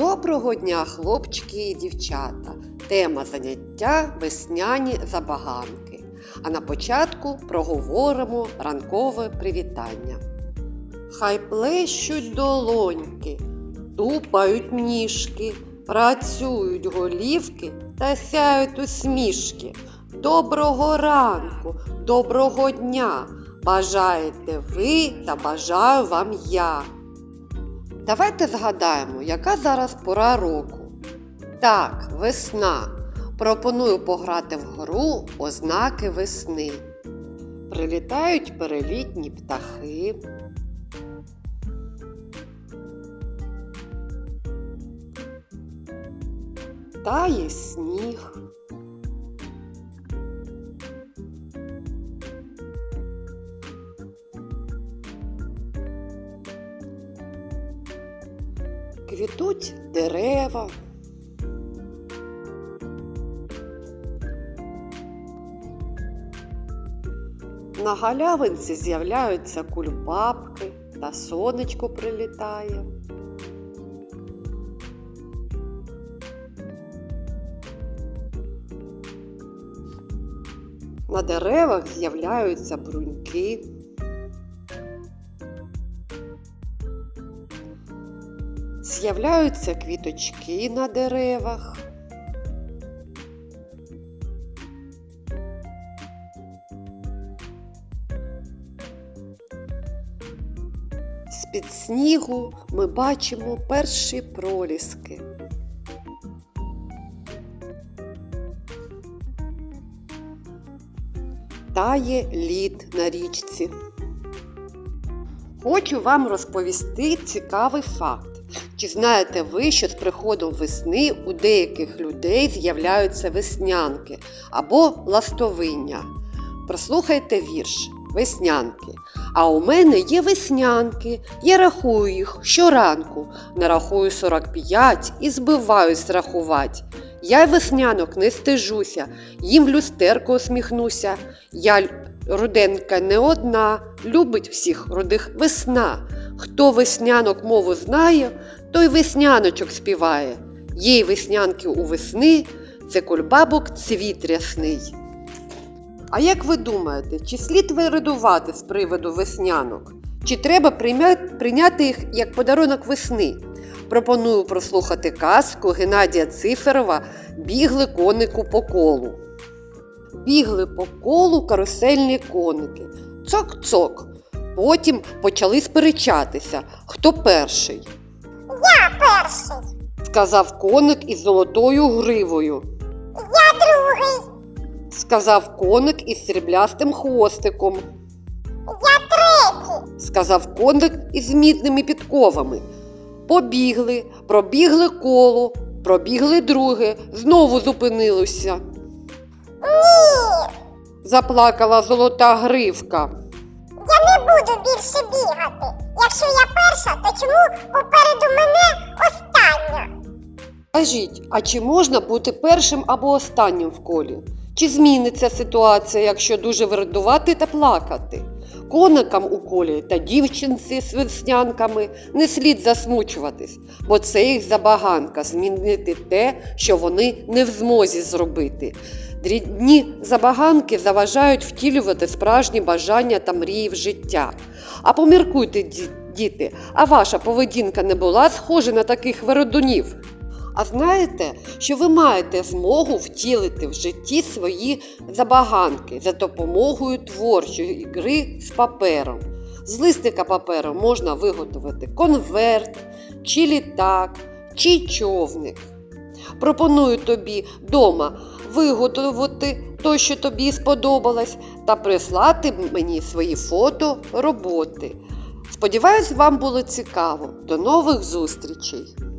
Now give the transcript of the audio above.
Доброго дня, хлопчики і дівчата! Тема заняття весняні забаганки. А на початку проговоримо ранкове привітання. Хай плещуть долоньки, тупають ніжки, працюють голівки та сяють усмішки. Доброго ранку, доброго дня! Бажаєте ви та бажаю вам я. Давайте згадаємо, яка зараз пора року. Так, весна. Пропоную пограти в гру ознаки весни. Прилітають перелітні птахи. Тає сніг. Квітуть дерева. На галявинці з'являються кульбабки та сонечко прилітає. На деревах з'являються бруньки. З'являються квіточки на деревах. З-під снігу ми бачимо перші проліски. Тає лід на річці. Хочу вам розповісти цікавий факт. Чи знаєте ви, що з приходом весни у деяких людей з'являються веснянки або ластовиння? Прослухайте вірш Веснянки. А у мене є веснянки. Я рахую їх щоранку. Нарахую 45 і збиваюсь рахувати. Я веснянок не стежуся, їм в люстерку усміхнуся. Я руденка не одна, любить всіх рудих весна. Хто веснянок мову знає, той весняночок співає. Їй веснянки у весни, це кульбабок цвіт рясний. А як ви думаєте, чи слід виридувати з приводу веснянок? Чи треба прийняти їх як подарунок весни? Пропоную прослухати казку Геннадія Циферова Бігли конику по колу. Бігли по колу карусельні коники. Цок-цок. Потім почали сперечатися, хто перший. Я перший, Сказав коник із золотою гривою. я другий, Сказав коник із сріблястим хвостиком. я третій, сказав коник із мідними підковами. Побігли, пробігли коло, пробігли друге, знову зупинилися. ні, Заплакала золота гривка. Я не буду більше бігати. Якщо я перша, то чому попереду мене остання? Кажіть, а чи можна бути першим або останнім в колі? Чи зміниться ситуація, якщо дуже виридувати та плакати? Коникам у колі та дівчинці з веснянками не слід засмучуватись, бо це їх забаганка змінити те, що вони не в змозі зробити. Дрібні забаганки заважають втілювати справжні бажання та мрії в життя. А поміркуйте, діти, а ваша поведінка не була схожа на таких виродунів? А знаєте, що ви маєте змогу втілити в житті свої забаганки за допомогою творчої гри з папером. З листика паперу можна виготовити конверт, чи літак, чи човник. Пропоную тобі дома виготовити то, що тобі сподобалось, та прислати мені свої фото роботи. Сподіваюсь, вам було цікаво. До нових зустрічей!